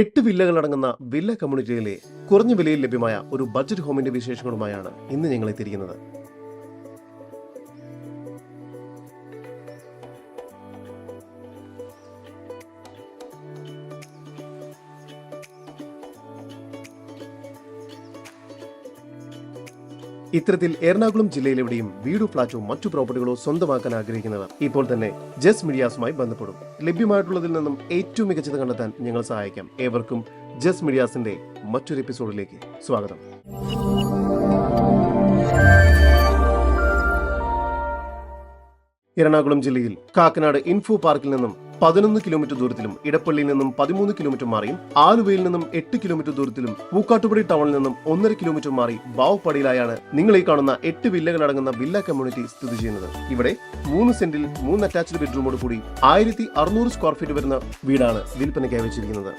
എട്ട് വില്ലകളടങ്ങുന്ന വില്ല കമ്മ്യൂണിറ്റിയിലെ കുറഞ്ഞ വിലയിൽ ലഭ്യമായ ഒരു ബഡ്ജറ്റ് ഹോമിന്റെ വിശേഷങ്ങളുമായാണ് ഇന്ന് ഞങ്ങൾ എത്തിയിരിക്കുന്നത്. ഇത്തരത്തിൽ എറണാകുളം ജില്ലയിലെവിടെയും വീടോ ഫ്ളാറ്റോ മറ്റു പ്രോപ്പർട്ടികളോ സ്വന്തമാക്കാൻ ആഗ്രഹിക്കുന്നവർ ഇപ്പോൾ തന്നെ ജസ് മീഡിയാസുമായി ബന്ധപ്പെടും. ലഭ്യമായിട്ടുള്ളതിൽ നിന്നും ഏറ്റവും മികച്ചത് കണ്ടെത്താൻ ഞങ്ങൾ സഹായിക്കാം. ഏവർക്കും ജസ് മീഡിയാസിന്റെ മറ്റൊരു എപ്പിസോഡിലേക്ക് സ്വാഗതം. എറണാകുളം ജില്ലയിൽ കാക്കനാട് ഇൻഫോ പാർക്കിൽ നിന്നും പതിനൊന്ന് കിലോമീറ്റർ ദൂരത്തിലും ഇടപ്പള്ളിയിൽ നിന്നും പതിമൂന്ന് കിലോമീറ്റർ മാറിയും ആലുവയിൽ നിന്നും എട്ട് കിലോമീറ്റർ ദൂരത്തിലും പൂക്കാട്ടുപടി ടൗണിൽ നിന്നും ഒന്നര കിലോമീറ്റർ മാറി ബാവുപ്പടിയിലായാണ് നിങ്ങൾ ഈ കാണുന്ന എട്ട് വില്ലകൾ അടങ്ങുന്ന വില്ല കമ്മ്യൂണിറ്റി സ്ഥിതി ചെയ്യുന്നത്. ഇവിടെ മൂന്ന് സെന്റിൽ മൂന്ന് അറ്റാച്ച്ഡ് ബെഡ്റൂമോട് കൂടി ആയിരത്തി അറുന്നൂറ് സ്ക്വയർ ഫീറ്റ് വരുന്ന വീടാണ് വിൽപ്പനയ്ക്കായി വെച്ചിരിക്കുന്നത്.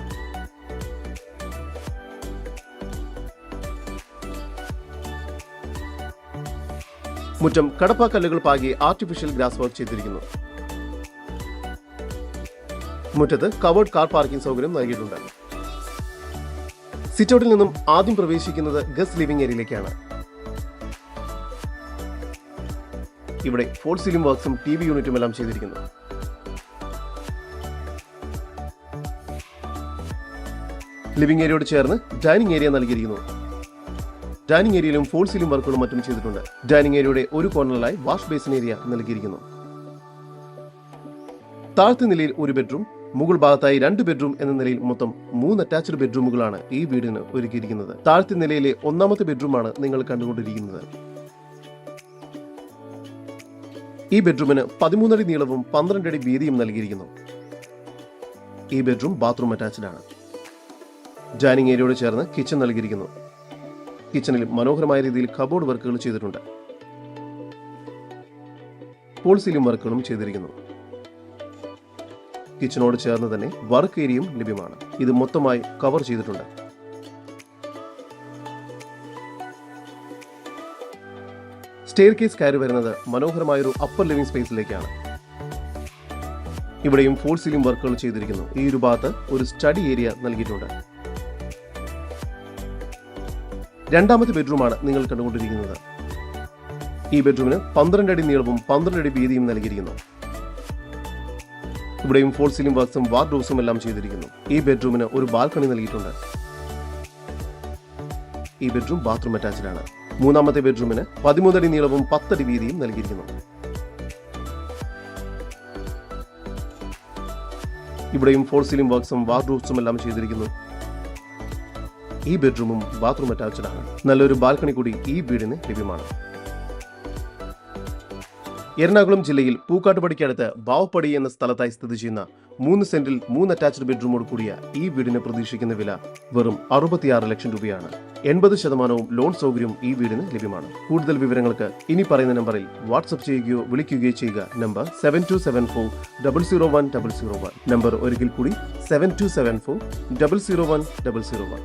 മുറ്റം കടപ്പാക്കല്ലുകൾ പാകി ആർട്ടിഫിഷ്യൽ ഗ്രാസ് വർക്ക് ചെയ്തിരിക്കുന്നു. മുറ്റത്ത് കവേർഡ് കാർ പാർക്കിംഗ് സൗകര്യം നൽകിയിട്ടുണ്ട്. സിറ്റൗട്ടിൽ നിന്നും ആദ്യം പ്രവേശിക്കുന്നത് ഗസ്റ്റ് ലിവിംഗ് ഏരിയയിലേക്കാണ് ഇവിടെ ഫോൾ സീലിംഗ് വർക്ക്സും ടി വി യൂണിറ്റും എല്ലാം ചെയ്തിരിക്കുന്നു. ലിവിംഗ് ഏരിയയോട് ചേർന്ന് ഡൈനിങ് ഏരിയ നൽകിയിരിക്കുന്നു. ഡൈനിങ് ഏരിയയിലും ഫോൾ സീലിംഗ് വർക്കുകളും മറ്റും ചെയ്തിട്ടുണ്ട്. ഡൈനിങ് ഏരിയയുടെ ഒരു കോർണറിലായി വാഷ് ബേസിൻ ഏരിയ നൽകിയിരിക്കുന്നു. താഴത്തെ നിലയിൽ ഒരു ബെഡ്റൂം മുകൾ ഭാഗത്തായി രണ്ട് ബെഡ്റൂം എന്ന നിലയിൽ മൊത്തം മൂന്ന് അറ്റാച്ച്ഡ് ബെഡ്റൂമുകളാണ് ഈ വീടിന് ഒരുക്കിയിരിക്കുന്നത്. താഴത്തെ നിലയിലെ ഒന്നാമത്തെ ബെഡ്റൂമാണ് നിങ്ങൾ കണ്ടുകൊണ്ടിരിക്കുന്നത്. ഈ ബെഡ്റൂമിന് പതിമൂന്നടി നീളവും പന്ത്രണ്ട് അടി വീതിയും നൽകിയിരിക്കുന്നു. ഈ ബെഡ്റൂം ബാത്റൂം അറ്റാച്ച്ഡ് ആണ്. ഡൈനിങ് ഏരിയയോട് ചേർന്ന് കിച്ചൺ നൽകിയിരിക്കുന്നു. കിച്ചണിൽ മനോഹരമായ രീതിയിൽ കബോർഡ് വർക്കുകൾ ചെയ്തിട്ടുണ്ട്. പോൾ വർക്കുകളും ചെയ്തിരിക്കുന്നു. കിച്ചണോട് ചേർന്ന് തന്നെ വർക്ക് ഏരിയയും ലഭ്യമാണ്. ഇത് മൊത്തമായി കവർ ചെയ്തിട്ടുണ്ട്. സ്റ്റെയർ കേസ് കയറി വരുന്നത് മനോഹരമായൊരു അപ്പർ ലിവിംഗ് സ്പേസിലേക്കാണ് ഇവിടെയും ഫോൾ സീലിംഗ് വർക്കുകൾ ചെയ്തിരിക്കുന്നു. ഈ ഒരു ഭാഗത്ത് ഒരു സ്റ്റഡി ഏരിയ നൽകിയിട്ടുണ്ട്. രണ്ടാമത്തെ ബെഡ്റൂമാണ് നിങ്ങൾ കണ്ടുകൊണ്ടിരിക്കുന്നത്. ഈ ബെഡ്റൂമിന് പന്ത്രണ്ട് അടി നീളവും പന്ത്രണ്ട് അടി വീതിയും നൽകിയിരിക്കുന്നു. ഇവിടെയും ഫോൾ സീലിംഗ് വർക്ക്സും വാർഡ്രോബ്സും എല്ലാം ചെയ്തിരിക്കുന്നു. ഈ ബെഡ്റൂമിന് ഒരു ബാൽക്കണി നൽകിയിട്ടുണ്ട്. ഈ ബെഡ്റൂം ബാത്റൂം അറ്റാച്ച്ഡ് ആണ്. മൂന്നാമത്തെ ബെഡ്റൂമിന് പതിമൂന്നടി നീളവും പത്തടി വീതിയും നൽകിയിരിക്കുന്നു. ഇവിടെയും ഫോൾ സീലിംഗ് വർക്ക്സും വാർഡ്രോബ്സും എല്ലാം ചെയ്തിരിക്കുന്നു. ഈ ബെഡ്റൂമും ബാത്റൂം അറ്റാച്ച്ഡ് ആണ് നല്ലൊരു ബാൽക്കണി കൂടി ഈ വീടിന് ലഭ്യമാണ്. എറണാകുളം ജില്ലയിൽ പൂക്കാട്ടുപടിക്കടുത്ത് ബാവപ്പടി എന്ന സ്ഥലത്തായി സ്ഥിതി ചെയ്യുന്ന മൂന്ന് സെന്റിൽ മൂന്ന് അറ്റാച്ച്ഡ് ബെഡ്റൂമോട് കൂടിയ ഈ വീടിന് പ്രതീക്ഷിക്കുന്ന വില വെറും അറുപത്തിയാറ് ലക്ഷം രൂപയാണ്. എൺപത് ശതമാനവും ലോൺ സൗകര്യവും ഈ വീടിന് ലഭ്യമാണ്. കൂടുതൽ വിവരങ്ങൾക്ക് ഇനി പറയുന്ന നമ്പറിൽ വാട്സ്ആപ്പ് ചെയ്യുകയോ വിളിക്കുകയോ ചെയ്യുക. Number seven two seven four double zero one double zero one. Number ഒരിക്കൽ കൂടി seven two seven four double zero one double zero one.